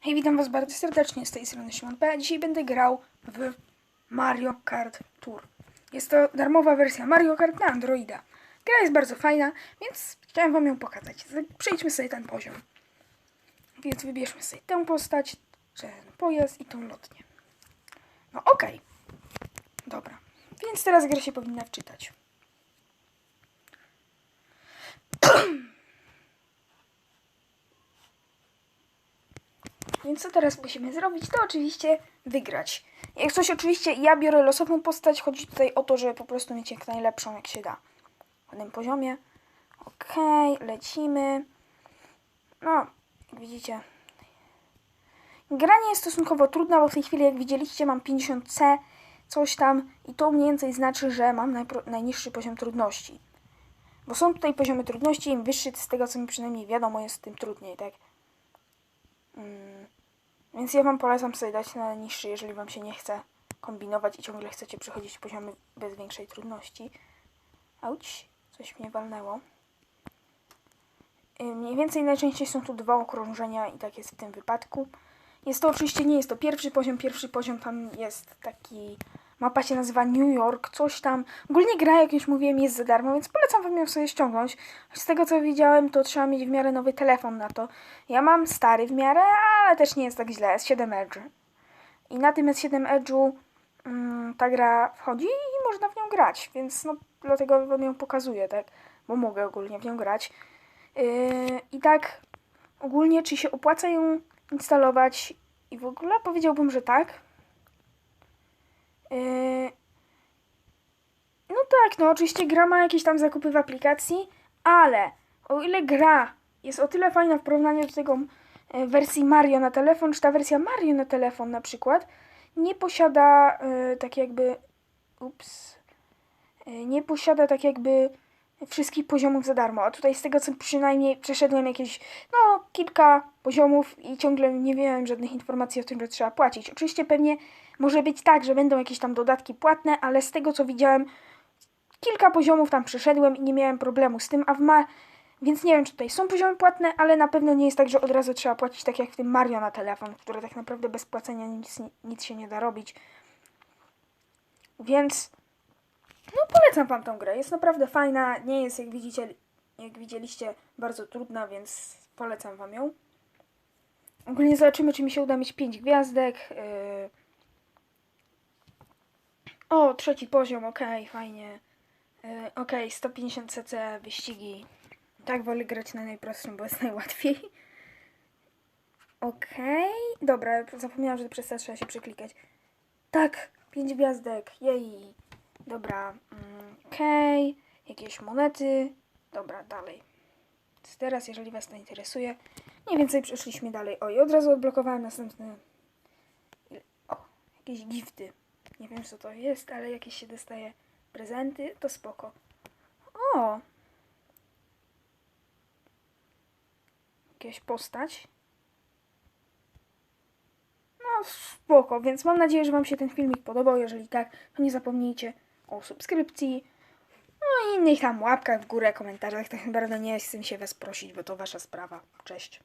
Hej, witam was bardzo serdecznie z tej strony Szymon P. Dzisiaj będę grał w Mario Kart Tour. Jest to darmowa wersja Mario Kart na Androida. Gra jest bardzo fajna, więc chciałem wam ją pokazać. Przejdźmy sobie ten poziom. Więc wybierzmy sobie tę postać, ten pojazd i tą lotnię. No okej. Dobra. Więc teraz gra się powinna wczytać. Więc co teraz musimy zrobić? To oczywiście wygrać. Jak coś oczywiście ja biorę losową postać, chodzi tutaj o to, żeby po prostu mieć jak najlepszą jak się da. W tym poziomie. Okej, lecimy. No, jak widzicie. Gra nie jest stosunkowo trudna, bo w tej chwili jak widzieliście mam 50C, coś tam i to mniej więcej znaczy, że mam najniższy poziom trudności. Bo są tutaj poziomy trudności, im wyższy, z tego co mi przynajmniej wiadomo, jest tym trudniej, tak? Mm, Więc ja wam polecam sobie dać na niższy, jeżeli wam się nie chce kombinować i ciągle chcecie przechodzić poziomy bez większej trudności. Auć, coś mnie walnęło. Y, Mniej więcej najczęściej są tu dwa okrążenia i tak jest w tym wypadku. Jest to oczywiście nie jest to pierwszy poziom, pierwszy poziom tam jest taki mapa się nazywa New York, coś tam. Ogólnie gra, jak już mówiłem, jest za darmo, więc polecam wam ją sobie ściągnąć. Z tego co widziałem, to trzeba mieć w miarę nowy telefon na to. Ja mam stary w miarę, ale też nie jest tak źle, S7 Edge. I na tym S7 Edge'u mm, ta gra wchodzi i można w nią grać, więc no dlatego wam ją pokazuję, tak? Bo mogę ogólnie w nią grać. Yy, I tak ogólnie, czy się opłaca ją instalować i w ogóle powiedziałbym, że tak. Yy, no tak, no oczywiście gra ma jakieś tam zakupy w aplikacji, ale o ile gra jest o tyle fajna w porównaniu do tego e, wersji Mario na telefon, czy ta wersja Mario na telefon na przykład nie posiada e, tak jakby ups, e, nie posiada tak jakby wszystkich poziomów za darmo, a tutaj z tego co przynajmniej przeszedłem jakieś no kilka poziomów i ciągle nie miałem żadnych informacji o tym, że trzeba płacić. Oczywiście pewnie może być tak, że będą jakieś tam dodatki płatne, ale z tego co widziałem kilka poziomów tam przeszedłem i nie miałem problemu z tym, a w ma... Więc nie wiem, czy tutaj są poziomy płatne, ale na pewno nie jest tak, że od razu trzeba płacić tak jak w tym Mario na telefon, które tak naprawdę bez płacenia nic, nic się nie da robić. Więc no polecam wam tą grę. Jest naprawdę fajna, nie jest jak widzicie, jak widzieliście bardzo trudna, więc polecam wam ją. Ogólnie zobaczymy, czy mi się uda mieć 5 gwiazdek. Yy... O, trzeci poziom, okej, fajnie. Yy, okej, 150 cc, wyścigi. Tak wolę grać na najprostszym, bo jest najłatwiej. Okej, dobra, zapomniałam, że przez to trzeba się przeklikać. Tak, 5 gwiazdek, jej. Dobra, mm, okej, jakieś monety. Dobra, dalej. Więc teraz, jeżeli Was to interesuje, mniej więcej przeszliśmy dalej. O, i od razu odblokowałem następny. ile- O, jakieś gifty. Nie wiem, co to jest, ale jakieś się dostaje prezenty, to spoko. O! Jakaś postać. No, spoko, więc mam nadzieję, że Wam się ten filmik podobał. Jeżeli tak, to nie zapomnijcie o subskrypcji. No i innych tam łapkach w górę, komentarzach. Tak naprawdę nie chcę się Was prosić, bo to Wasza sprawa. Cześć.